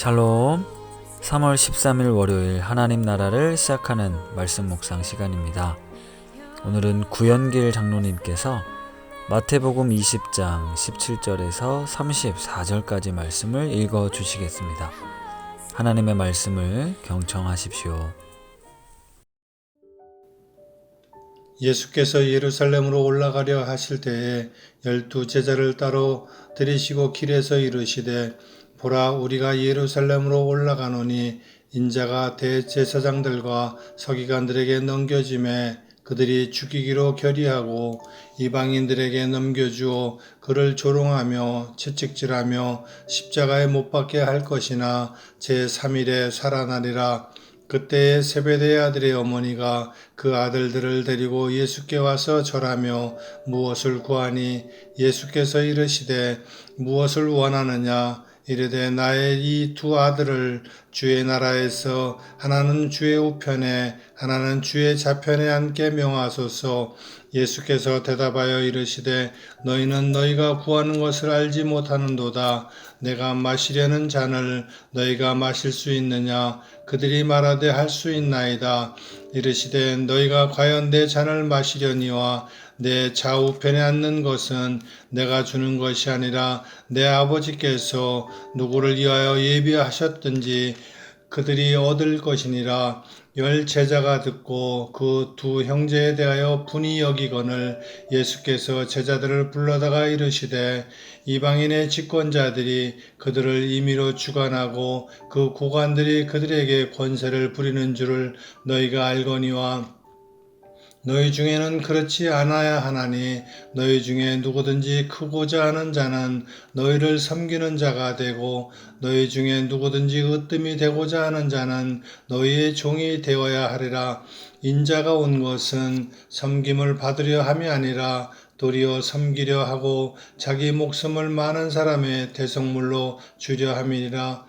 샬롬 3월 13일 월요일 하나님 나라를 시작하는 말씀 묵상 시간입니다. 오늘은 구연길 장로님께서 마태복음 20장 17절에서 34절까지 말씀을 읽어 주시겠습니다. 하나님의 말씀을 경청하십시오. 예수께서 예루살렘으로 올라가려 하실 때에 열두 제자를 따로 들이시고 길에서 이르시되 보라 우리가 예루살렘으로 올라가노니 인자가 대제사장들과 서기관들에게 넘겨짐에 그들이 죽이기로 결의하고 이방인들에게 넘겨주어 그를 조롱하며 채찍질하며 십자가에 못 박게 할 것이나 제3일에 살아나리라. 그때에 세베대의 아들의 어머니가 그 아들들을 데리고 예수께 와서 절하며 무엇을 구하니? 예수께서 이르시되 무엇을 원하느냐 이르되 나의 이 두 아들을 주의 나라에서 하나는 주의 우편에 하나는 주의 좌편에 앉게 명하소서. 예수께서 대답하여 이르시되 너희는 너희가 구하는 것을 알지 못하는도다. 내가 마시려는 잔을 너희가 마실 수 있느냐? 그들이 말하되 할 수 있나이다. 이르시되 너희가 과연 내 잔을 마시려니와 내 좌우편에 앉는 것은 내가 주는 것이 아니라 내 아버지께서 누구를 위하여 예비하셨든지 그들이 얻을 것이니라. 열 제자가 듣고 그 두 형제에 대하여 분이 여기거늘 예수께서 제자들을 불러다가 이르시되 이방인의 집권자들이 그들을 임의로 주관하고 그 고관들이 그들에게 권세를 부리는 줄을 너희가 알거니와 너희 중에는 그렇지 않아야 하나니 너희 중에 누구든지 크고자 하는 자는 너희를 섬기는 자가 되고 너희 중에 누구든지 으뜸이 되고자 하는 자는 너희의 종이 되어야 하리라. 인자가 온 것은 섬김을 받으려 함이 아니라 도리어 섬기려 하고 자기 목숨을 많은 사람의 대성물로 주려 함이니라.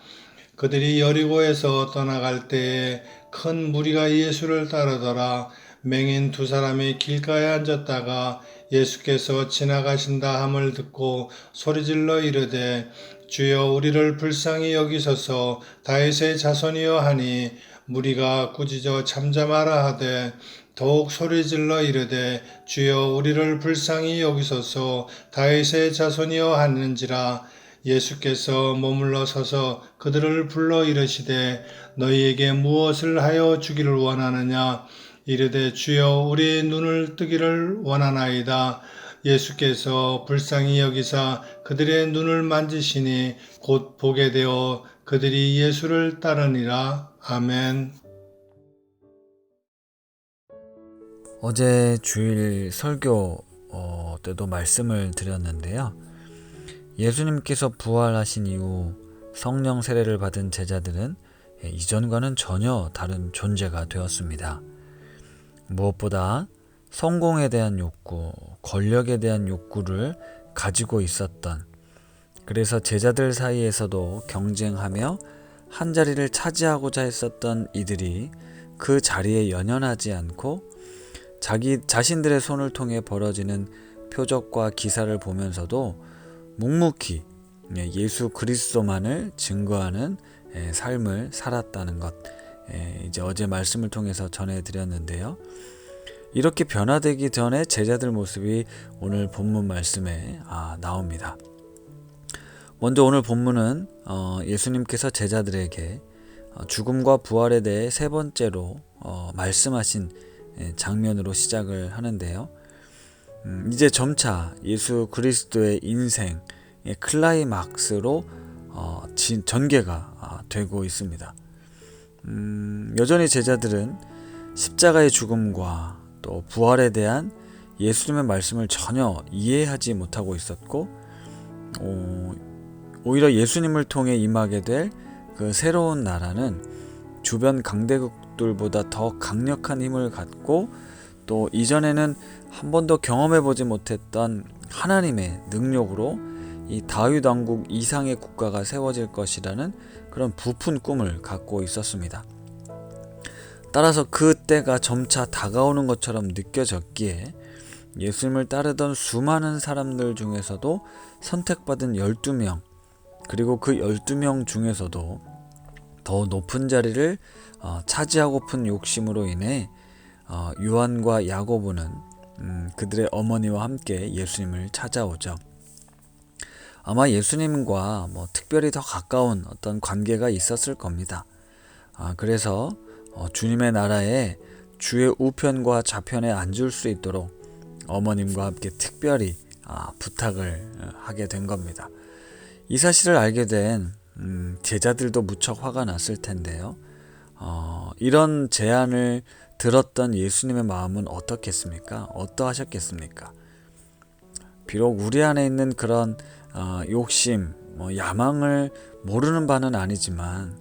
그들이 여리고에서 떠나갈 때에 큰 무리가 예수를 따르더라 맹인 두 사람이 길가에 앉았다가 예수께서 지나가신다 함을 듣고 소리질러 이르되 주여 우리를 불쌍히 여기소서. 다윗의 자손이여 하니 무리가 꾸짖어 잠잠하라 하되 더욱 소리질러 이르되 주여 우리를 불쌍히 여기소서. 다윗의 자손이여 하는지라. 예수께서 머물러 서서 그들을 불러 이르시되 너희에게 무엇을 하여 주기를 원하느냐 이르되 주여 우리의 눈을 뜨기를 원하나이다. 예수께서 불쌍히 여기사 그들의 눈을 만지시니 곧 보게 되어 그들이 예수를 따르니라. 아멘. 어제 주일 설교 어, 때도 말씀을 드렸는데요. 예수님께서 부활하신 이후 성령 세례를 받은 제자들은 이전과는 전혀 다른 존재가 되었습니다. 무엇보다 성공에 대한 욕구, 권력에 대한 욕구를 가지고 있었던 그래서 제자들 사이에서도 경쟁하며 한 자리를 차지하고자 했었던 이들이 그 자리에 연연하지 않고 자기 자신들의 손을 통해 벌어지는 표적과 기사를 보면서도 묵묵히 예수 그리스도만을 증거하는 삶을 살았다는 것. 이제 어제 말씀을 통해서 전해드렸는데요. 이렇게 변화되기 전에 제자들 모습이 오늘 본문 말씀에 아, 나옵니다. 먼저 오늘 본문은 어, 예수님께서 제자들에게 어, 죽음과 부활에 대해 세 번째로 어, 말씀하신 장면으로 시작을 하는데요. 음, 이제 점차 예수 그리스도의 인생 클라이막스로 전개가 아, 되고 있습니다. 음, 여전히 제자들은 십자가의 죽음과 또 부활에 대한 예수님의 말씀을 전혀 이해하지 못하고 있었고 어, 오히려 예수님을 통해 임하게 될 그 새로운 나라는 주변 강대국들보다 더 강력한 힘을 갖고 또 이전에는 한 번도 경험해 보지 못했던 하나님의 능력으로 이 다윗 왕국 이상의 국가가 세워질 것이라는 그런 부푼 꿈을 갖고 있었습니다. 따라서 그 때가 점차 다가오는 것처럼 느껴졌기에 예수님을 따르던 수많은 사람들 중에서도 선택받은 12명, 그리고 그 12명 중에서도 더 높은 자리를 어, 차지하고픈 욕심으로 인해 어, 요한과 야고보는 음, 그들의 어머니와 함께 예수님을 찾아오죠. 아마 예수님과 뭐 특별히 더 가까운 어떤 관계가 있었을 겁니다. 아, 그래서 어, 주님의 나라에 주의 우편과 좌편에 앉을 수 있도록 어머님과 함께 특별히 아, 부탁을 어, 하게 된 겁니다. 이 사실을 알게 된 음, 제자들도 무척 화가 났을 텐데요. 어, 이런 제안을 들었던 예수님의 마음은 어떻겠습니까? 어떠하셨겠습니까? 비록 우리 안에 있는 그런 어, 욕심, 뭐 야망을 모르는 바는 아니지만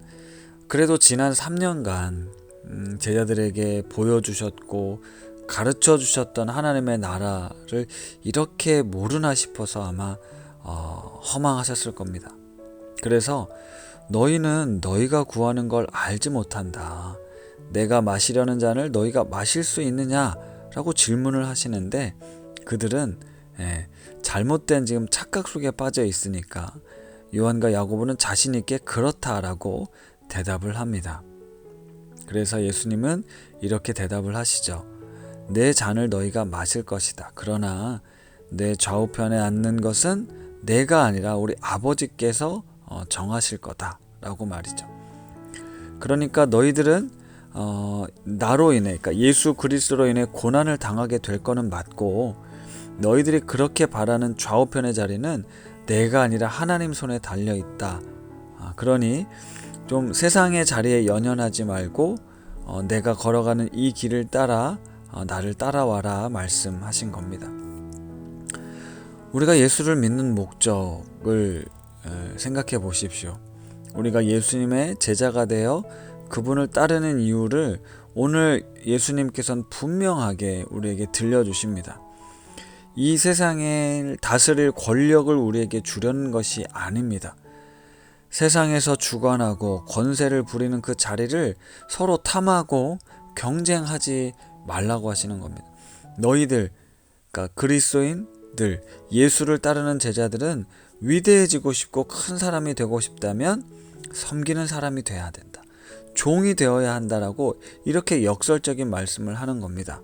그래도 지난 3년간 음, 제자들에게 보여주셨고 가르쳐 주셨던 하나님의 나라를 이렇게 모르나 싶어서 아마 어, 허망하셨을 겁니다. 그래서 너희는 너희가 구하는 걸 알지 못한다. 내가 마시려는 잔을 너희가 마실 수 있느냐라고 질문을 하시는데 그들은 예, 잘못된 지금 착각 속에 빠져 있으니까 요한과 야고보는 자신 있게 그렇다라고 대답을 합니다. 그래서 예수님은 이렇게 대답을 하시죠. 내 잔을 너희가 마실 것이다. 그러나 내 좌우편에 앉는 것은 내가 아니라 우리 아버지께서 어, 정하실 거다라고 말이죠. 그러니까 너희들은 어, 나로 인해, 그러니까 예수 그리스도로 인해 고난을 당하게 될 거는 맞고 너희들이 그렇게 바라는 좌우편의 자리는 내가 아니라 하나님 손에 달려 있다. 아, 그러니 좀 세상의 자리에 연연하지 말고 어, 내가 걸어가는 이 길을 따라 어, 나를 따라와라 말씀하신 겁니다. 우리가 예수를 믿는 목적을 에, 생각해 보십시오. 우리가 예수님의 제자가 되어 그분을 따르는 이유를 오늘 예수님께서는 분명하게 우리에게 들려주십니다. 이 세상을 다스릴 권력을 우리에게 주려는 것이 아닙니다. 세상에서 주관하고 권세를 부리는 그 자리를 서로 탐하고 경쟁하지 말라고 하시는 겁니다. 너희들, 그러니까 그리스도인들, 예수를 따르는 제자들은 위대해지고 싶고 큰 사람이 되고 싶다면 섬기는 사람이 돼야 된다. 종이 되어야 한다라고 이렇게 역설적인 말씀을 하는 겁니다.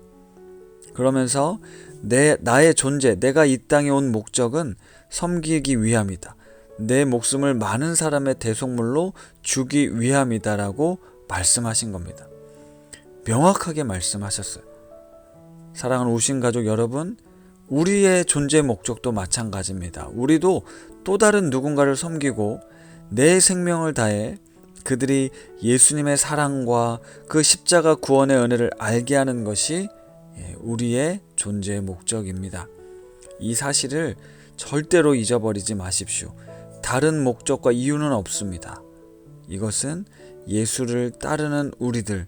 그러면서 내 나의 존재, 내가 이 땅에 온 목적은 섬기기 위함이다. 내 목숨을 많은 사람의 대속물로 주기 위함이다라고 말씀하신 겁니다. 명확하게 말씀하셨어요. 사랑하는 우신 가족 여러분, 우리의 존재 목적도 마찬가지입니다. 우리도 또 다른 누군가를 섬기고 내 생명을 다해 그들이 예수님의 사랑과 그 십자가 구원의 은혜를 알게 하는 것이 예, 우리의 존재의 목적입니다. 이 사실을 절대로 잊어버리지 마십시오. 다른 목적과 이유는 없습니다. 이것은 예수를 따르는 우리들,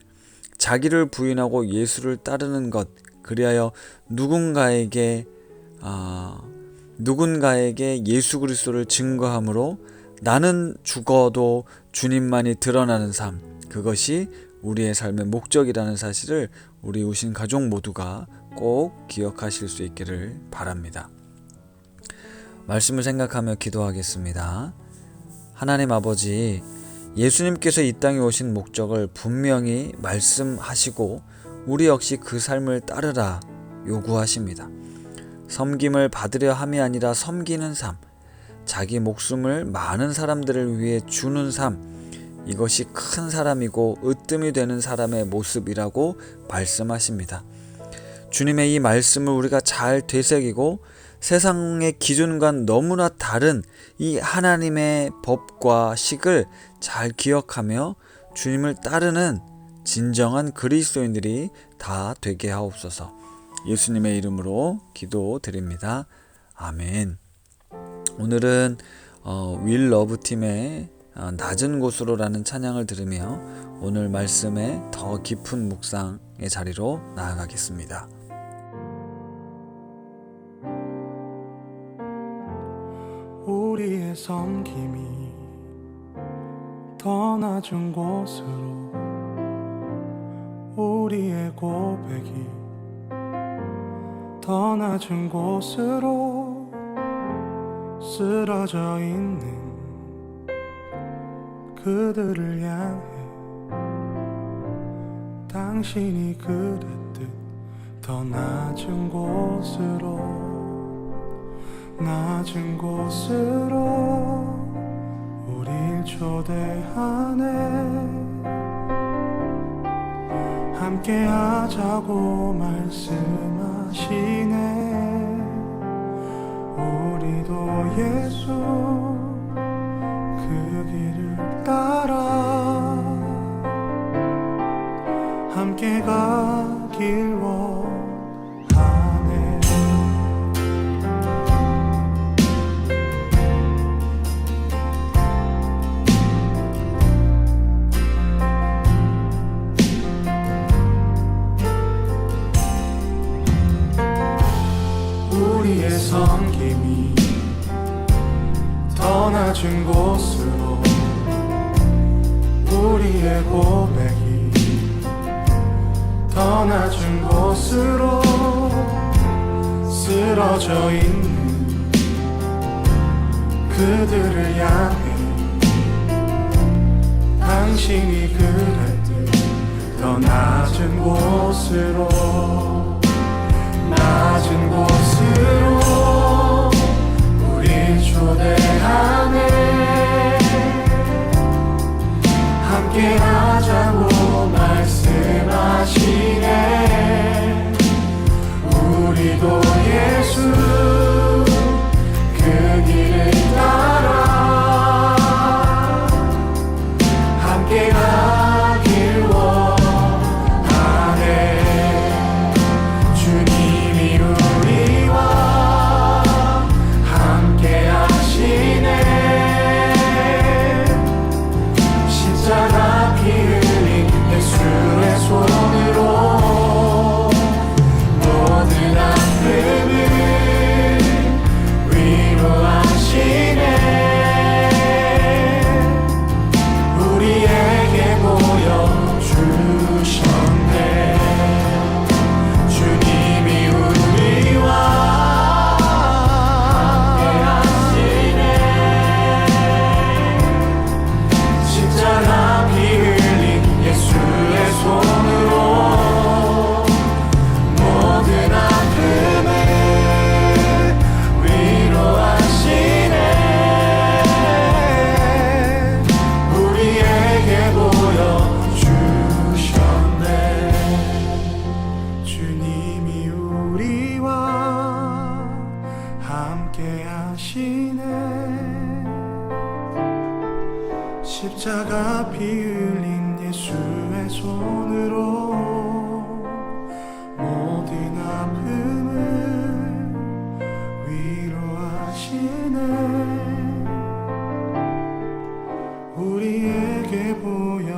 자기를 부인하고 예수를 따르는 것, 그리하여 누군가에게 아, 누군가에게 예수 그리스도를 증거함으로 나는 죽어도 주님만이 드러나는 삶, 그것이 우리의 삶의 목적이라는 사실을 우리 우신 가족 모두가 꼭 기억하실 수 있기를 바랍니다. 말씀을 생각하며 기도하겠습니다. 하나님 아버지, 예수님께서 이 땅에 오신 목적을 분명히 말씀하시고 우리 역시 그 삶을 따르라 요구하십니다. 섬김을 받으려 함이 아니라 섬기는 삶, 자기 목숨을 많은 사람들을 위해 주는 삶, 이것이 큰 사람이고 으뜸이 되는 사람의 모습이라고 말씀하십니다. 주님의 이 말씀을 우리가 잘 되새기고 세상의 기준과 너무나 다른 이 하나님의 법과 식을 잘 기억하며 주님을 따르는 진정한 그리스도인들이 다 되게 하옵소서. 예수님의 이름으로 기도드립니다. 아멘. 오늘은 어, 윌 러브 팀의 어, 낮은 곳으로라는 찬양을 들으며 오늘 말씀의 더 깊은 묵상의 자리로 나아가겠습니다. 우리의 섬김이 더 낮은 곳으로 우리의 고백이 더 낮은 곳으로 쓰러져 있는 그들을 향해 당신이 그랬듯 더 낮은 곳으로 낮은 곳으로 우릴 초대하네. 함께 하자고 말씀하시네. 우리도 예수 그 길을 따라 함께 가길 원 쓰러져 있는 그들을 향해 당신이 그랬듯 더 낮은 곳으로 낮은 곳으로 우리 초대하네. 함께 하자고 말씀 주님이 우리와 함께 하시네. 십자가 피 흘린 예수의 손으로 모든 아픔을 위로하시네. 우리에게 보여주셨네.